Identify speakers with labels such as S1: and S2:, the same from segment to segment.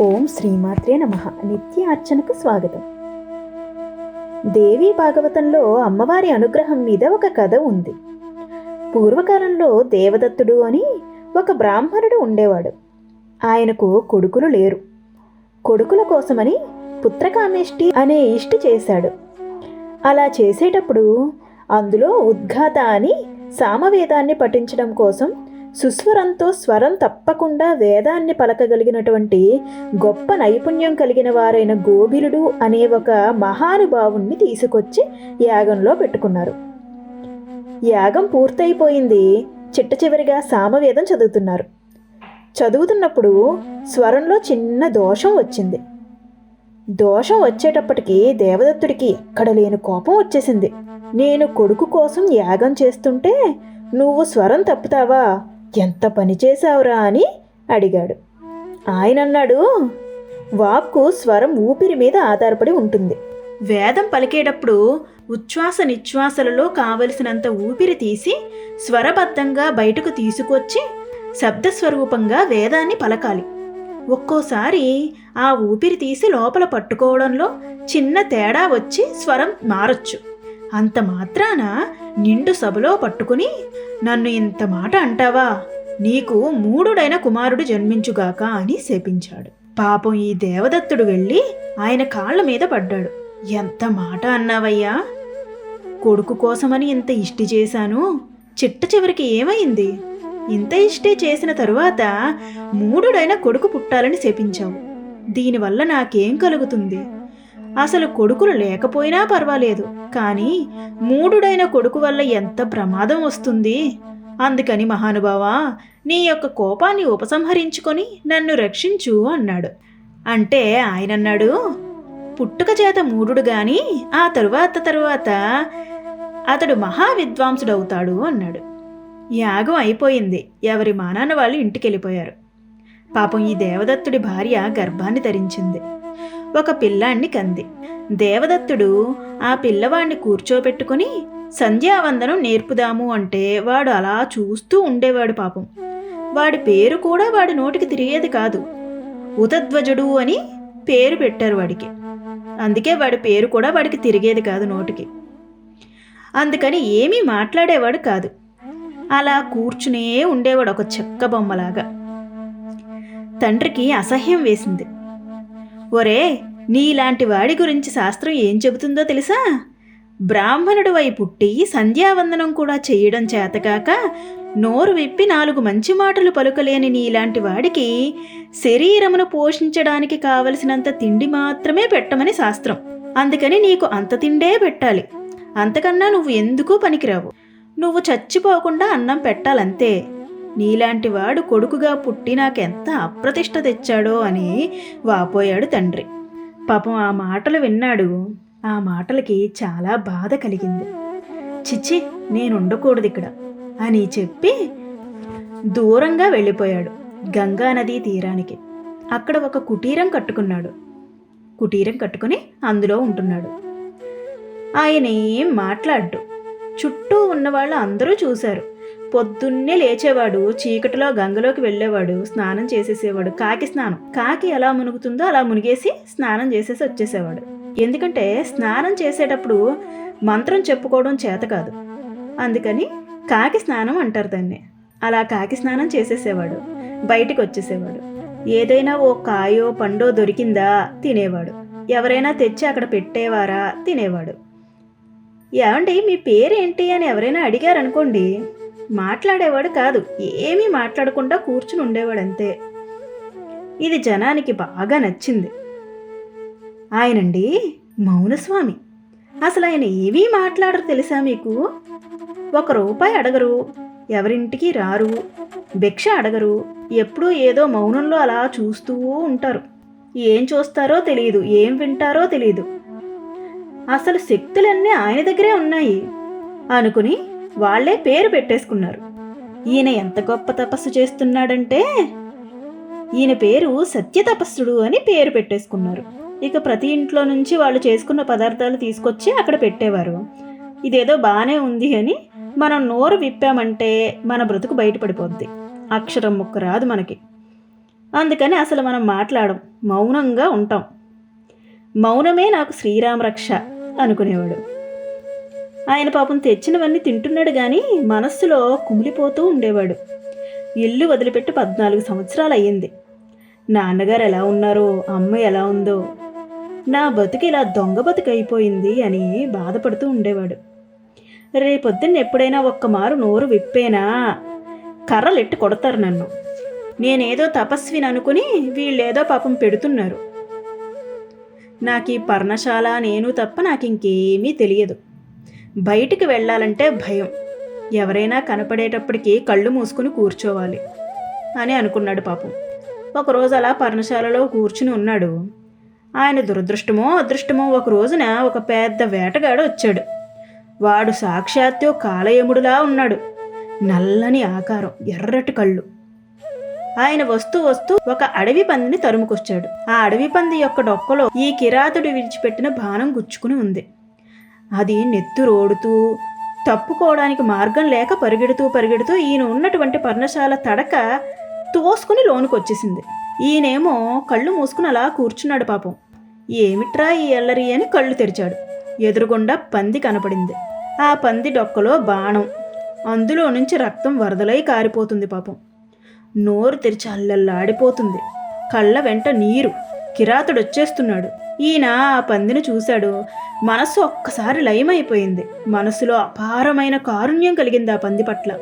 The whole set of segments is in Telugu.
S1: ఓం శ్రీమాత్రే నమ. నిత్య అర్చనకు స్వాగతం. దేవీ భాగవతంలో అమ్మవారి అనుగ్రహం మీద ఒక కథ ఉంది. పూర్వకాలంలో దేవదత్తుడు అని ఒక బ్రాహ్మణుడు ఉండేవాడు. ఆయనకు కొడుకులు లేరు. కొడుకుల కోసమని పుత్రకామేష్టి అనే ఇష్టి చేశాడు. అలా చేసేటప్పుడు అందులో ఉద్ఘాత అని సామవేదాన్ని పఠించడం కోసం సుస్వరంతో స్వరం తప్పకుండా వేదాన్ని పలకగలిగినటువంటి గొప్ప నైపుణ్యం కలిగిన వారైన గోభిలుడు అనే ఒక మహానుభావుణ్ణి తీసుకొచ్చి యాగంలో పెట్టుకున్నారు. యాగం పూర్తయిపోయింది. చిట్ట చివరిగా సామవేదం చదువుతున్నారు. చదువుతున్నప్పుడు స్వరంలో చిన్న దోషం వచ్చింది. దోషం వచ్చేటప్పటికి దేవదత్తుడికి ఎక్కడ లేని కోపం వచ్చేసింది. నేను కొడుకు కోసం యాగం చేస్తుంటే నువ్వు స్వరం తప్పుతావా? ఎంత పని చేశావురా అని అడిగాడు. ఆయన అన్నాడు వాక్కు స్వరం ఊపిరి మీద ఆధారపడి ఉంటుంది. వేదం పలికేటప్పుడు ఉచ్ఛ్వాస నిశ్వాసలలో కావలసినంత ఊపిరి తీసి స్వరబద్ధంగా బయటకు తీసుకొచ్చి శబ్దస్వరూపంగా వేదాన్ని పలకాలి. ఒక్కోసారి ఆ ఊపిరి తీసి లోపల పట్టుకోవడంలో చిన్న తేడా వచ్చి స్వరం మారచ్చు. అంత మాత్రాన నిండు సభలో పట్టుకుని నన్ను ఇంత మాట అంటావా? నీకు మూడుడైన కుమారుడు జన్మించుగాక అని శపించాడు. పాపం ఈ దేవదత్తుడు వెళ్ళి ఆయన కాళ్ళ మీద పడ్డాడు. ఎంత మాట అన్నావయ్యా? కొడుకు కోసమని ఇంత ఇష్టి చేశాను? చిట్ట చివరికి ఏమైంది? ఇంత ఇష్టే చేసిన తరువాత మూడుడైన కొడుకు పుట్టాలని శపించావు. దీనివల్ల నాకేం కలుగుతుంది? అసలు కొడుకులు లేకపోయినా పర్వాలేదు కానీ మూడుడైన కొడుకు వల్ల ఎంత ప్రమాదం వస్తుంది? అందుకని మహానుభావా నీ యొక్క కోపాన్ని ఉపసంహరించుకొని నన్ను రక్షించు అన్నాడు. అంటే ఆయన అన్నాడు పుట్టుక చేత మూడుడు గాని ఆ తరువాత తరువాత అతడు మహా విద్వాంసుడవుతాడు అన్నాడు. యాగం అయిపోయింది ఎవరి మానాన వాళ్ళు ఇంటికి వెళ్ళిపోయారు పాపం ఈ దేవదత్తుడి భార్య గర్భాన్ని ధరించింది. ఒక పిల్లాన్ని కంది. దేవదత్తుడు ఆ పిల్లవాణ్ణి కూర్చోబెట్టుకుని సంధ్యావందనం నేర్పుదాము అంటే వాడు అలా చూస్తూ ఉండేవాడు పాపం. వాడి పేరు కూడా వాడి నోటికి తిరిగేది కాదు. ఉతధ్వజుడు అని పేరు పెట్టారు వాడికి. అందుకే వాడి పేరు కూడా వాడికి తిరిగేది కాదు నోటికి. అందుకని ఏమీ మాట్లాడేవాడు కాదు. అలా కూర్చునే ఉండేవాడు ఒక చెక్క బొమ్మలాగా. తండ్రికి అసహ్యం వేసింది. ఒరే నీలాంటి వాడి గురించి శాస్త్రం ఏం చెబుతుందో తెలుసా? బ్రాహ్మణుడు వై పుట్టి సంధ్యావందనం కూడా చేయడం చేతకాక నోరు విప్పి నాలుగు మంచి మాటలు పలుకలేని నీలాంటి వాడికి శరీరమును పోషించడానికి కావలసినంత తిండి మాత్రమే పెట్టమని శాస్త్రం. అందుకని నీకు అంత తిండే పెట్టాలి. అంతకన్నా నువ్వు ఎందుకు పనికిరావు? నువ్వు చచ్చిపోకుండా అన్నం పెట్టాలంతే. నీలాంటి వాడు కొడుకుగా పుట్టి నాకెంత అప్రతిష్ట తెచ్చాడో అని వాపోయాడు తండ్రి. పాపం ఆ మాటలు విన్నాడు. ఆ మాటలకి చాలా బాధ కలిగింది. చిచ్చి నేను ఉండకూడదు ఇక్కడ అని చెప్పి దూరంగా వెళ్ళిపోయాడు గంగా నదీ తీరానికి. అక్కడ ఒక కుటీరం కట్టుకున్నాడు. కుటీరం కట్టుకుని అందులో ఉంటున్నాడు. ఆయన ఏం మాట్లాడ్డు. చుట్టూ ఉన్నవాళ్ళు అందరూ చూశారు. పొద్దున్నే లేచేవాడు చీకటిలో గంగలోకి వెళ్ళేవాడు స్నానం చేసేసేవాడు. కాకి స్నానం. కాకి ఎలా మునుగుతుందో అలా మునిగేసి స్నానం చేసేసి వచ్చేసేవాడు. ఎందుకంటే స్నానం చేసేటప్పుడు మంత్రం చెప్పుకోవడం చేత కాదు. అందుకని కాకి స్నానం అంటారు దాన్ని. అలా కాకి స్నానం చేసేసేవాడు. బయటికి వచ్చేసేవాడు. ఏదైనా ఓ కాయో పండో దొరికిందా తినేవాడు. ఎవరైనా తెచ్చి అక్కడ పెట్టేవారా తినేవాడు. ఏమండి మీ పేరేంటి అని ఎవరైనా అడిగారనుకోండి మాట్లాడేవాడు కాదు ఏమీ మాట్లాడకుండా కూర్చుని ఉండేవాడు అంతే ఇది జనానికి బాగా నచ్చింది. ఆయనండి మౌనస్వామి. అసలు ఆయన ఏమీ మాట్లాడరు తెలుసా మీకు? ఒక రూపాయి అడగరు ఎవరింటికి రారు భిక్ష అడగరు ఎప్పుడూ ఏదో మౌనంలో అలా చూస్తూ ఉంటారు. ఏం చూస్తారో తెలియదు ఏం వింటారో తెలియదు అసలు శక్తులన్నీ ఆయన దగ్గరే ఉన్నాయి అనుకుని వాళ్ళే పేరు పెట్టేసుకున్నారు. ఈయన ఎంత గొప్ప తపస్సు చేస్తున్నాడంటే ఈయన పేరు సత్య తపస్సుడు అని పేరు పెట్టేసుకున్నారు. ఇక ప్రతి ఇంట్లో నుంచి వాళ్ళు చేసుకున్న పదార్థాలు తీసుకొచ్చి అక్కడ పెట్టేవారు. ఇదేదో బాగానే ఉంది అని మనం నోరు విప్పామంటే మన బ్రతుకు బయటపడిపోద్ది. అక్షరం ముక్క రాదు మనకి.
S2: అందుకని అసలు మనం మాట్లాడం మౌనంగా ఉంటాం. మౌనమే నాకు శ్రీరామ రక్ష అనుకునేవాడు. ఆయన పాపం తెచ్చినవన్నీ తింటున్నాడు కానీ మనస్సులో కుమిలిపోతూ ఉండేవాడు. ఇల్లు వదిలిపెట్టి పద్నాలుగు సంవత్సరాలు అయ్యింది. నాన్నగారు ఎలా ఉన్నారో అమ్మ ఎలా ఉందో నా బతుకు ఇలా దొంగ బతుకు అయిపోయింది అని బాధపడుతూ ఉండేవాడు. రేపొద్దున్న ఎప్పుడైనా ఒక్క మారు నోరు విప్పేనా? కర్రలెట్టి కొడతారు నన్ను. నేనేదో తపస్విని అనుకుని వీళ్ళేదో పాపం పెడుతున్నారు. నాకు ఈ పర్ణశాల నేను తప్ప నాకు ఇంకేమీ తెలియదు. బయటికి వెళ్ళాలంటే భయం. ఎవరైనా కనపడేటప్పటికి కళ్ళు మూసుకుని కూర్చోవాలి అని అనుకున్నాడు పాపం. ఒకరోజు అలా పర్ణశాలలో కూర్చుని ఉన్నాడు. ఆయన దురదృష్టమో అదృష్టమో ఒక రోజున ఒక పెద్ద వేటగాడు వచ్చాడు. వాడు సాక్షాత్తు కాలయముడులా ఉన్నాడు. నల్లని ఆకారం ఎర్రటి కళ్ళు. ఆయన వస్తూ వస్తూ ఒక అడవి పందిని తరుముకొచ్చాడు. ఆ అడవి పంది యొక్క డొక్కలో ఈ కిరాతుడు విడిచిపెట్టిన బాణం గుచ్చుకుని ఉంది. అది నెత్తురోడుతూ తప్పుకోవడానికి మార్గం లేక పరిగెడుతూ పరిగెడుతూ ఈయన ఉన్నటువంటి పర్ణశాల తడక తోసుకుని లోనికి వచ్చేసింది ఈయనేమో కళ్ళు మూసుకుని అలా కూర్చున్నాడు పాపం. ఏమిట్రా ఈ ఎల్లరి అని కళ్ళు తెరిచాడు. ఎదురుగుండా పంది కనపడింది. ఆ పంది డొక్కలో బాణం. అందులో నుంచి రక్తం వరదలై కారిపోతుంది పాపం. నోరు తెరిచి అల్లల్లాడిపోతుంది. కళ్ళ వెంట నీరు. కిరాతుడొచ్చేస్తున్నాడు. ఈయన ఆ పందిని చూశాడు. మనస్సు ఒక్కసారి లయమైపోయింది. మనసులో అపారమైన కారుణ్యం కలిగింది ఆ పంది పట్ల.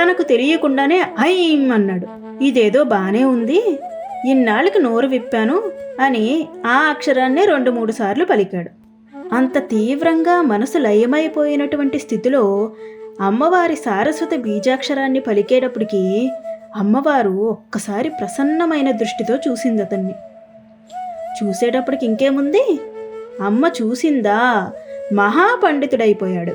S2: తనకు తెలియకుండానే ఐం అన్నాడు. ఇదేదో బానే ఉంది. ఇన్నాళ్ళకి నోరు విప్పాను అని ఆ అక్షరాన్నే రెండు మూడు సార్లు పలికాడు. అంత తీవ్రంగా మనసు లయమైపోయినటువంటి స్థితిలో అమ్మవారి సారస్వత బీజాక్షరాన్ని పలికేటప్పటికీ అమ్మవారు ఒక్కసారి ప్రసన్నమైన దృష్టితో చూసింది అతన్ని చూసేటప్పటికి ఇంకేముంది? అమ్మ చూసిందా? మహాపండితుడైపోయాడు.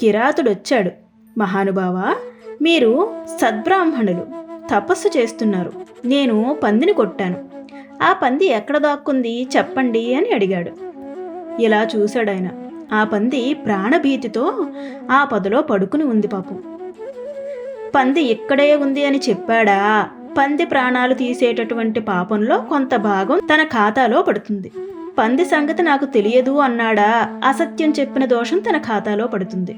S2: కిరాతుడొచ్చాడు. మహానుభావ మీరు సద్బ్రాహ్మణులు. తపస్సు చేస్తున్నారు. నేను పందిని కొట్టాను. ఆ పంది ఎక్కడ దాక్కుంది? చెప్పండి అని అడిగాడు. ఇలా చూశాడాయన. ఆ పంది ప్రాణభీతితో ఆ పదలో పడుకుని ఉంది పాపం. పంది ఇక్కడే ఉంది అని చెప్పాడా? పంది ప్రాణాలు తీసేటటువంటి పాపంలో కొంత భాగం తన ఖాతాలో పడుతుంది. పంది సంగతి నాకు తెలియదు అన్నాడా? అసత్యం చెప్పిన దోషం తన ఖాతాలో పడుతుంది.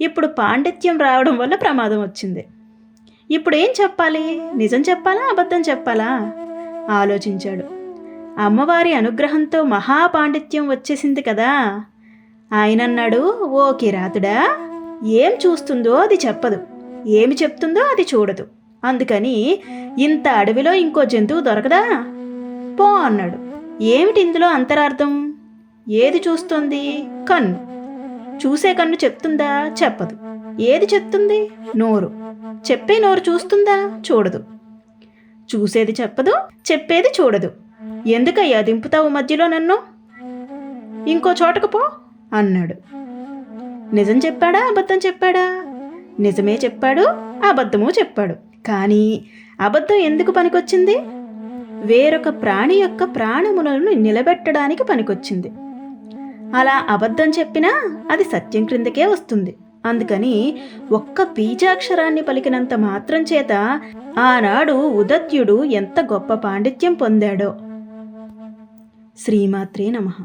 S2: ఇప్పుడు పాండిత్యం రావడం వల్ల ప్రమాదం వచ్చింది. ఇప్పుడు ఏం చెప్పాలి? నిజం చెప్పాలా? అబద్ధం చెప్పాలా? ఆలోచించాడు. అమ్మవారి అనుగ్రహంతో మహాపాండిత్యం వచ్చేసింది కదా? ఆయనన్నాడు ఓ కిరాతుడా ఏం చూస్తుందో అది చెప్పదు. ఏమి చెప్తుందో అది చూడదు. అందుకని ఇంత అడవిలో ఇంకో జంతువు దొరకదా? పో అన్నాడు. ఏమిటి ఇందులో అంతరార్థం? ఏది చూస్తోంది? కన్ను. చూసే కన్ను చెప్తుందా? చెప్పదు. ఏది చెప్తుంది? నోరు. చెప్పే నోరు చూస్తుందా? చూడదు. చూసేది చెప్పదు చెప్పేది చూడదు. ఎందుకయ్యా దింపుతావు మధ్యలో నన్ను? ఇంకో చోటకు పో అన్నాడు. నిజం చెప్పాడా? అబద్ధం చెప్పాడా? నిజమే చెప్పాడు అబద్ధము చెప్పాడు. కానీ అబద్ధం ఎందుకు పనికొచ్చింది? వేరొక ప్రాణి యొక్క ప్రాణములను నిలబెట్టడానికి పనికొచ్చింది. అలా అబద్ధం చెప్పినా అది సత్యం క్రిందకే వస్తుంది. అందుకని ఒక్క బీజాక్షరాన్ని పలికినంత మాత్రం చేత ఆనాడు ఉదత్యుడు ఎంత గొప్ప పాండిత్యం పొందాడో. శ్రీమాత్రే నమః.